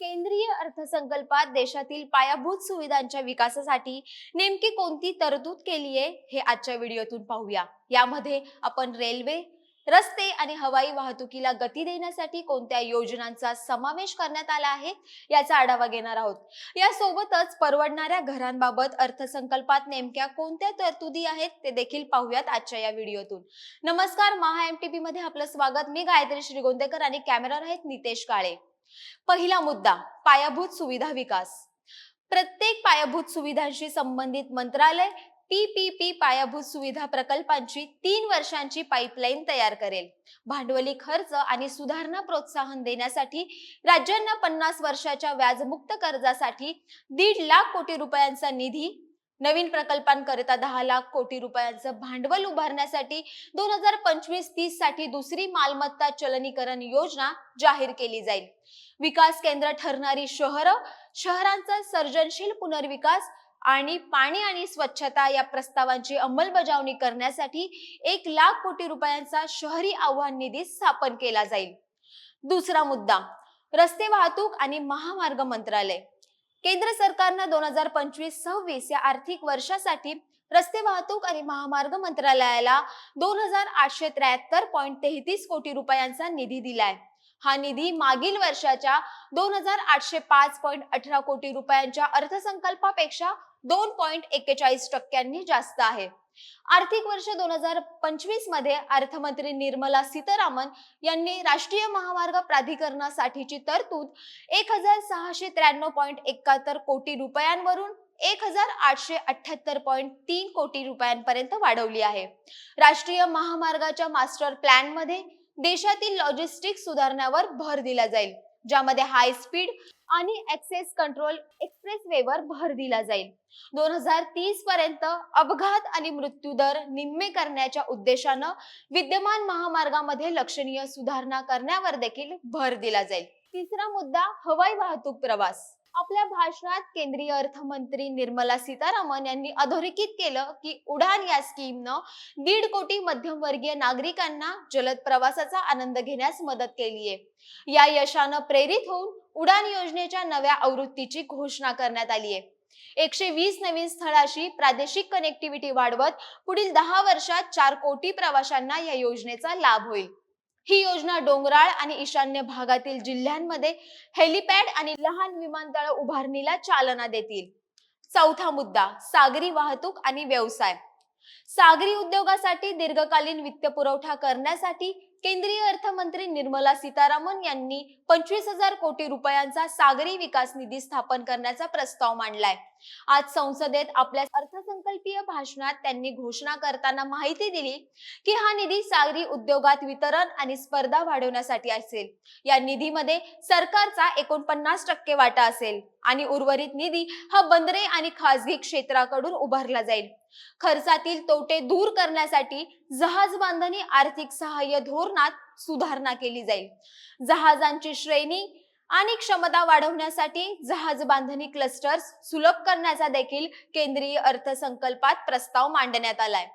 केंद्रीय अर्थसंकल्पात देशातील पायाभूत सुविधांच्या विकासासाठी नेमकी कोणती तरतूद केली आहे हे आजच्या व्हिडिओतून पाहूया. यामध्ये आपण रेल्वे रस्ते आणि हवाई वाहतुकीला गती देण्यासाठी कोणत्या योजनांचा समावेश करण्यात आला आहे याचा आढावा घेणार आहोत. यासोबतच परवडणाऱ्या घरांबाबत अर्थसंकल्पात नेमक्या कोणत्या तरतुदी आहेत ते देखील पाहूयात आजच्या या व्हिडिओतून. नमस्कार महा एम टी मध्ये आपलं स्वागत. मी गायत्री श्रीगोंदेकर आणि कॅमेरावर आहेत नितेश काळे. पहिला मुद्दा पायाभूत सुविधा विकास. प्रत्येक पायाभूत सुविधांशी संबंधित मंत्रालय पीपीपी पायाभूत सुविधा प्रकल्पांची तीन वर्षांची पाईपलाईन तयार करेल. भांडवली खर्च आणि सुधारणा प्रोत्साहन देण्यासाठी राज्यांना पन्नास वर्षाच्या व्याजमुक्त कर्जासाठी दीड लाख कोटी रुपयांचा निधी नवीन प्रकल्पांकरिता दहा लाख कोटी रुपयांचं भांडवल उभारण्यासाठी दोन हजार पंचवीस तीससाठी दुसरी मालमत्ता चलनीकरण योजना जाहीर केली जाईल. विकास केंद्र ठरणारी शहरं शहरांचा सर्जनशील पुनर्विकास आणि पाणी आणि स्वच्छता या प्रस्तावांची अंमलबजावणी करण्यासाठी एक लाख कोटी रुपयांचा शहरी आव्हान निधी स्थापन केला जाईल. दुसरा मुद्दा रस्ते वाहतूक आणि महामार्ग मंत्रालय. केंद्र सरकारनं दोन हजार पंचवीस सव्वीस या आर्थिक वर्षासाठी रस्ते वाहतूक आणि महामार्ग मंत्रालयाला दोन हजार आठशे त्र्याहत्तर पॉईंट तेहतीस कोटी रुपयांचा निधी दिलाय. हा निधी मागील वर्षाच्या दोन हजार आठशे पाच पॉईंट अठरा कोटी रुपयांच्या अर्थसंकल्पापेक्षा दोन पॉईंट एक्केचाळीस टक्क्यांनी जास्त आहे. आर्थिक वर्ष दोन हजार पंचवीसमध्ये अर्थमंत्री निर्मला सीतारामन यांनी राष्ट्रीय महामार्ग प्राधिकरणासाठीची तरतूद एक हजार सहाशे त्र्याण्णव पॉईंट एकाहत्तर कोटी रुपयांवरून एक हजार आठशे अठ्याहत्तर पॉईंट तीन कोटी रुपयांपर्यंत वाढवली आहे. राष्ट्रीय महामार्गाच्या मास्टर प्लॅनमध्ये देशातील लॉजिस्टिक सुधारण्यावर भर दिला जाईल. ज्यामध्ये हाय स्पीड आणि ऍक्सेस कंट्रोल एक्सप्रेस वेवर भर दिला जाईल. दोन हजार तीस पर्यंत अपघात आणि मृत्यू दर निम्मे करण्याच्या उद्देशानं विद्यमान महामार्गामध्ये लक्षणीय सुधारणा करण्यावर देखील भर दिला जाईल. तिसरा मुद्दा हवाई वाहतूक प्रवास. आपल्या भाषणात केंद्रीय अर्थमंत्री निर्मला सीतारामन यांनी अधोरेखित केलं की उडान या स्कीमनं दीड कोटी मध्यमवर्गीय नागरिकांना जलद प्रवासाचा आनंद घेण्यास मदत केली आहे. या यशानं प्रेरित होऊन उडान योजनेच्या नव्या आवृत्तीची घोषणा करण्यात आली आहे. एकशे वीस नवीन स्थळाशी प्रादेशिक कनेक्टिव्हिटी वाढवत पुढील दहा वर्षात चार कोटी प्रवाशांना या योजनेचा लाभ होईल. ही योजना डोंगराळ आणि ईशान्य भागातील जिल्ह्यांमध्ये हेलिपॅड आणि लहान विमानतळ उभारणीला चालना देतील. चौथा मुद्दा सागरी वाहतूक आणि व्यवसाय. सागरी उद्योगासाठी दीर्घकालीन वित्त पुरवठा करण्यासाठी केंद्रीय अर्थमंत्री निर्मला सीतारामन यांनी पंचवीस हजार कोटी रुपयांचा सागरी विकास निधी स्थापन करण्याचा प्रस्ताव मांडलाय. आज संसदेत आपल्या अर्थसंकल्पीय भाषणात त्यांनी घोषणा करताना माहिती दिली की हा निधी सागरी उद्योगात वितरण आणि स्पर्धा वाढवण्यासाठी असेल. या निधीमध्ये सरकारचा एकोणपन्नास टक्के वाटा असेल आणि उर्वरित निधी हा बंदरे आणि खासगी क्षेत्राकडून उभारला जाईल. खर्चातील तोटे दूर करण्यासाठी जहाज बांधणी आर्थिक सहाय्य धोरणात सुधारणा केली जाईल. जहाजांची श्रेणी आणि क्षमता वाढवण्यासाठी जहाज बांधणी क्लस्टर्स सुलभ करण्याचा देखील केंद्रीय अर्थसंकल्पात प्रस्ताव मांडण्यात आलाय.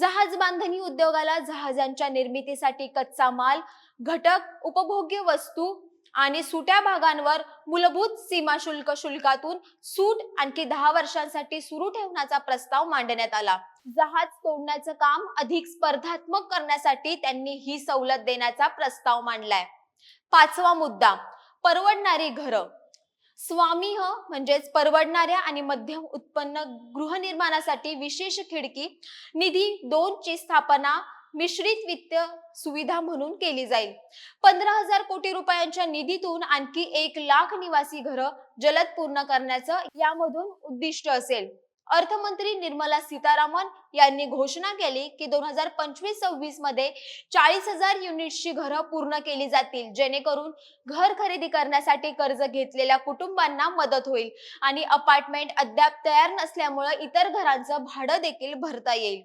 जहाज बांधणी उद्योगाला जहाजांच्या निर्मितीसाठी कच्चा माल घटक उपभोग्य वस्तू आणि सुट्या भागांवर मूलभूत सीमा शुल्क शुल्कातून सूट आणखी दहा वर्षांसाठी सुरू ठेवण्याचा प्रस्ताव मांडण्यात आला. जहाज तोडण्याचं काम अधिक स्पर्धात्मक करण्यासाठी त्यांनी ही सवलत देण्याचा प्रस्ताव मांडलाय. पाचवा मुद्दा परवडणारी घरं. स्वामीह म्हणजेच परवडणाऱ्या आणि मध्यम उत्पन्न गृहनिर्माणासाठी विशेष खिडकी निधी दोन ची स्थापना मिश्रित वित्त सुविधा म्हणून केली जाईल. पंधरा हजार कोटी रुपयांच्या निधीतून आणखी एक लाख निवासी घरं जलद पूर्ण करण्याचं यामधून उद्दिष्ट असेल. अर्थमंत्री निर्मला सीतारामन यांनी घोषणा केली की दोन हजार पंचवीस सव्वीसमध्ये चाळीस हजार युनिट्सची घरं पूर्ण केली जातील जेणेकरून घर खरेदी करण्यासाठी कर्ज घेतलेल्या कुटुंबांना मदत होईल आणि अपार्टमेंट अद्याप तयार नसल्यामुळे इतर घरांचं भाडं देखील भरता येईल.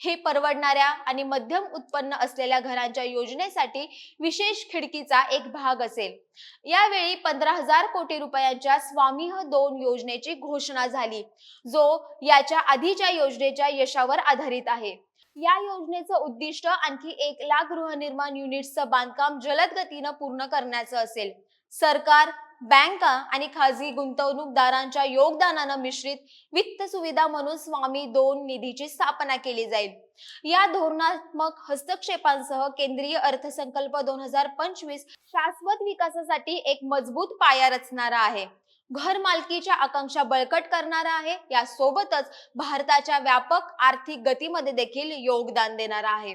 हे परवडणाऱ्या आणि मध्यम उत्पन्न असलेल्या घरांच्या योजनेसाठी विशेष खिडकीचा एक भाग असेल. यावेळी पंधरा हजार कोटी रुपयांच्या स्वामीह दोन योजनेची घोषणा झाली जो याच्या आधीच्या योजनेच्या यशावर आधारित आहे. या योजनेचं उद्दिष्ट आणखी एक लाख गृहनिर्माण युनिट्सचं बांधकाम जलद गतीनं पूर्ण करण्याचं असेल. सरकार बँका आणि खाजगी गुंतवणूकदारांच्या योगदानानं मिश्रित वित्त सुविधा म्हणून स्वामी दोन निधीची स्थापना केली जाईल. या धोरणात्मक हस्तक्षेपांसह केंद्रीय अर्थसंकल्प दोन हजार पंचवीस शाश्वत विकासासाठी एक मजबूत पाया रचणारा आहे. घर मालकीच्या आकांक्षा बळकट करणारा आहे. यासोबतच भारताच्या व्यापक आर्थिक गतीमध्ये देखील योगदान देणारा आहे.